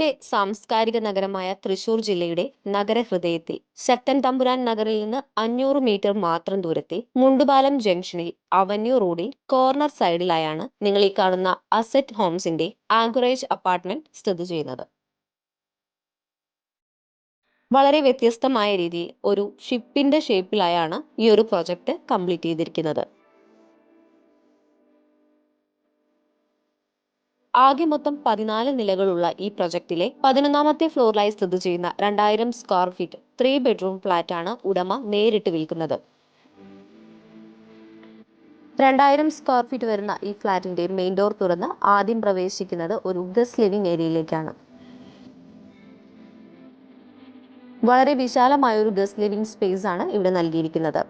മലബാറിന്റെ സാംസ്കാരിക നഗരമായ തൃശൂർ ജില്ലയുടെ നഗരഹൃദയത്തിൽ ശക്തൻ തമ്പുരാൻ നഗറിൽ നിന്ന് അഞ്ഞൂറ് മീറ്റർ മാത്രം ദൂരത്തെ മുണ്ടുപാലം ജംഗ്ഷനിൽ അവന്യൂ റോഡിൽ കോർണർ സൈഡിലായാണ് നിങ്ങൾ ഈ കാണുന്ന അസെറ്റ് ഹോംസിന്റെ ആങ്കറേജ് അപ്പാർട്ട്മെന്റ് സ്ഥിതി ചെയ്യുന്നത്. വളരെ വ്യത്യസ്തമായ രീതിയിൽ ഒരു ഷിപ്പിന്റെ ഷേപ്പിലായാണ് ഈ ഒരു പ്രൊജക്ട് കംപ്ലീറ്റ് ചെയ്തിരിക്കുന്നത്. ആകെ മൊത്തം പതിനാല് നിലകളുള്ള ഈ പ്രൊജക്ടിലെ പതിനൊന്നാമത്തെ ഫ്ലോറിലായി സ്ഥിതി ചെയ്യുന്ന രണ്ടായിരം square feet three bedroom flat ആണ് ഉടമ നേരിട്ട് വിൽക്കുന്നത്. രണ്ടായിരം സ്ക്വയർ ഫീറ്റ് വരുന്ന ഈ ഫ്ലാറ്റിന്റെ മെയിൻ ഡോർ തുറന്ന് ആദ്യം പ്രവേശിക്കുന്നത് ഒരു ഗസ്റ്റ് ലിവിംഗ് ഏരിയയിലേക്കാണ് വളരെ വിശാലമായ ഒരു ഗസ്റ്റ് ലിവിംഗ് സ്പേസ് ആണ് ഇവിടെ നൽകിയിരിക്കുന്നത്.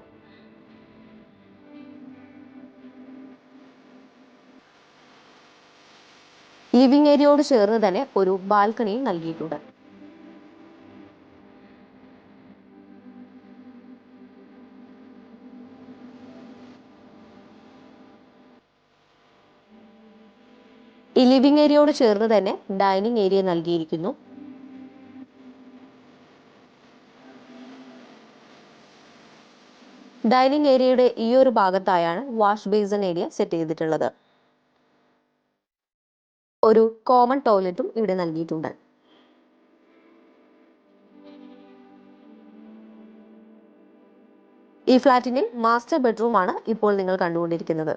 ലിവിംഗ് ഏരിയയോട് ചേർന്ന് തന്നെ ഒരു ബാൽക്കണിയും നൽകിയിട്ടുണ്ട്. ഈ ലിവിംഗ് ഏരിയയോട് ചേർന്ന് തന്നെ ഡൈനിങ് ഏരിയ നൽകിയിരിക്കുന്നു. ഡൈനിങ് ഏരിയയുടെ ഈ ഒരു ഭാഗത്തായാണ് വാഷ് ബേസിൻ ഏരിയ സെറ്റ് ചെയ്തിട്ടുള്ളത്. ഒരു കോമൺ ടോയ്ലറ്റും ഇവിടെ നൽകിയിട്ടുണ്ട്. ഈ ഫ്ലാറ്റിന്റെ മാസ്റ്റർ ബെഡ്റൂം ആണ് ഇപ്പോൾ നിങ്ങൾ കണ്ടുകൊണ്ടിരിക്കുന്നത്.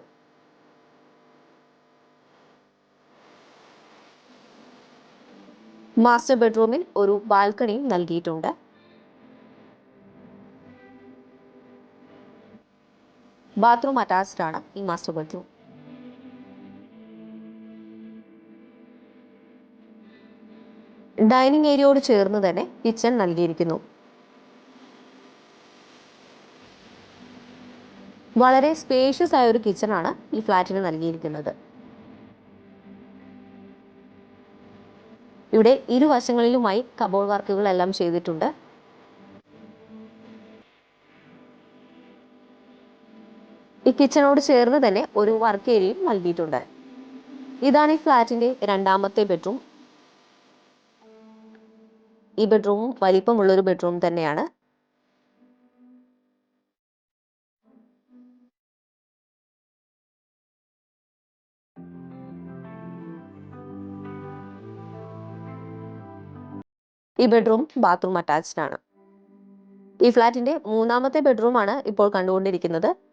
മാസ്റ്റർ ബെഡ്റൂമിൽ ഒരു ബാൽക്കണിയും നൽകിയിട്ടുണ്ട്. ബാത്റൂം അറ്റാച്ച്ഡ് ആണ് ഈ മാസ്റ്റർ ബെഡ്റൂം ഡൈനിങ് ഏരിയയോട് ചേർന്ന് തന്നെ കിച്ചൺ നൽകിയിരിക്കുന്നു. വളരെ സ്പേഷ്യസ് ആയ ഒരു കിച്ചൺ ആണ് ഈ ഫ്ലാറ്റിന് നൽകിയിരിക്കുന്നത്. ഇവിടെ ഇരുവശങ്ങളിലുമായി കബോർഡ് വർക്കുകളെല്ലാം ചെയ്തിട്ടുണ്ട്. ഈ കിച്ചണോട് ചേർന്ന് തന്നെ ഒരു വർക്ക് ഏരിയയും നൽകിയിട്ടുണ്ട്. ഇതാണ് ഈ ഫ്ലാറ്റിന്റെ രണ്ടാമത്തെ ബെഡ്റൂം ഈ ബെഡ്റൂമും വലിപ്പമുള്ള ഒരു ബെഡ്റൂം തന്നെയാണ്. ഈ ബെഡ്റൂം ബാത്റൂം അറ്റാച്ച്ഡ് ആണ്. ഈ ഫ്ലാറ്റിന്റെ മൂന്നാമത്തെ ബെഡ്റൂമാണ് ഇപ്പോൾ കണ്ടുകൊണ്ടിരിക്കുന്നത്.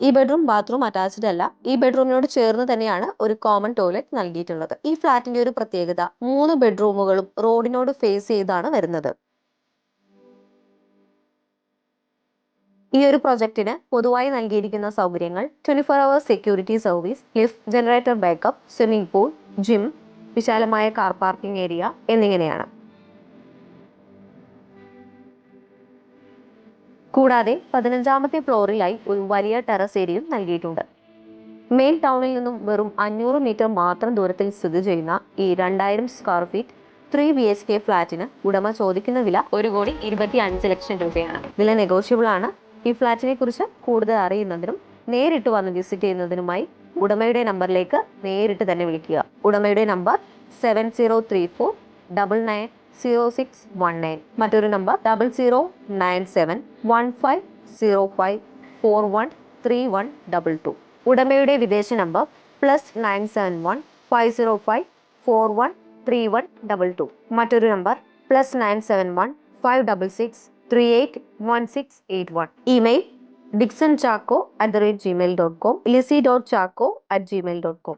ഈ ബെഡ്റൂം ബാത്റൂം അറ്റാച്ച്ഡ് അല്ല. ഈ ബെഡ്റൂമിനോട് ചേർന്ന് തന്നെയാണ് ഒരു കോമൺ ടോയ്ലറ്റ് നൽകിയിട്ടുള്ളത്. ഈ ഫ്ലാറ്റിന്റെ ഒരു പ്രത്യേകത മൂന്ന് ബെഡ്റൂമുകളും റോഡിനോട് ഫേസ് ചെയ്താണ് വരുന്നത്. ഈ ഒരു പ്രൊജക്ടിന് പൊതുവായി നൽകിയിരിക്കുന്ന സൗകര്യങ്ങൾ twenty four hour security service lift generator backup swimming pool gym വിശാലമായ കാർ പാർക്കിംഗ് ഏരിയ എന്നിങ്ങനെയാണ്. കൂടാതെ പതിനഞ്ചാമത്തെ ഫ്ലോറിലായി ഒരു വലിയ ടെറസ് ഏരിയയും നൽകിയിട്ടുണ്ട്. മെയിൻ ടൗണിൽ നിന്നും വെറും അഞ്ഞൂറ് മീറ്റർ മാത്രം ദൂരത്തിൽ സ്ഥിതി ചെയ്യുന്ന ഈ രണ്ടായിരം square feet three B H K ഫ്ലാറ്റിന് ഉടമ ചോദിക്കുന്ന വില ഒരു കോടി ഇരുപത്തി അഞ്ച് ലക്ഷം രൂപയാണ്. വില നെഗോഷ്യബിൾ ആണ്. ഈ ഫ്ലാറ്റിനെ കുറിച്ച് കൂടുതൽ അറിയുന്നതിനും നേരിട്ട് വന്ന് വിസിറ്റ് ചെയ്യുന്നതിനുമായി ഉടമയുടെ നമ്പറിലേക്ക് നേരിട്ട് തന്നെ വിളിക്കുക. ഉടമയുടെ number seven zero three four double nine zero six one nine മറ്റൊരു number double zero nine seven one five zero five four one three one double two ഉടമയുടെ വിദേശ number plus nine seven one five zero five four one three one double two മറ്റൊരു number plus nine seven one five double six three eight one six eight one email Dixon Chacko at the rate Gmail dot com Lissy dot Chacko at Gmail dot com